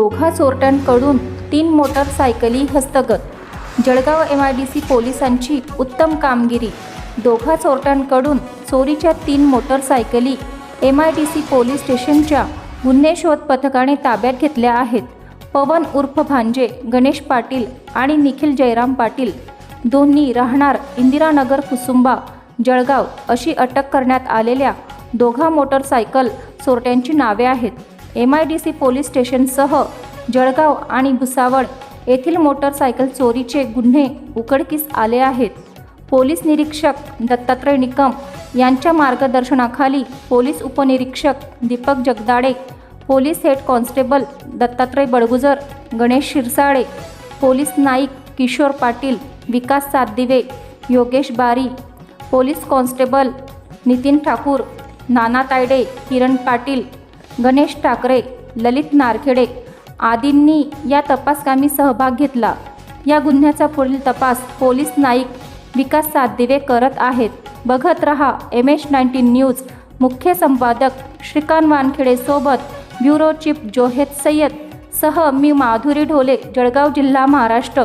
दोघा चोरट्यांकडून तीन मोटरसायकली हस्तगत. Jalgaon M I D C पोलिसांची उत्तम कामगिरी. दोघा चोरट्यांकडून चोरीच्या तीन मोटरसायकली M I D C police स्टेशनच्या गुन्हे शोध पथकाने ताब्यात घेतल्या आहेत. पवन उर्फ भांजे गणेश पाटील आणि निखिल जयराम पाटील दोन्ही राहणार इंदिरानगर कुसुंबा जळगाव अशी अटक करण्यात आलेल्या दोघा मोटरसायकल चोरट्यांची नावे आहेत. M I D C police स्टेशनसह Jalgaon आणि भुसावळ येथील मोटरसायकल चोरीचे गुन्हे उघडकीस आले आहेत. पोलीस निरीक्षक दत्तात्रय निकम यांच्या मार्गदर्शनाखाली पोलीस उपनिरीक्षक Deepak Jagdade police head constable Dattatray Badgujar Ganesh Shirsale police Naik Kishor Patil Vikas Satdive Yogesh Bari police constable Nitin Thakur Nana Tayde Kiran Patil Ganesh Thakare Lalit Narkhede आदींनी या तपासकामी सहभाग घेतला. या गुन्ह्याचा पुढील तपास पोलीस नाईक विकास सातदिवे करत आहेत. बघत रहा एम एच नाईन्टीन न्यूज. मुख्य संपादक श्रीकांत वानखेडेसोबत ब्युरो चीफ जोहेद सय्यद. सह मी माधुरी ढोले जळगाव जिल्हा महाराष्ट्र.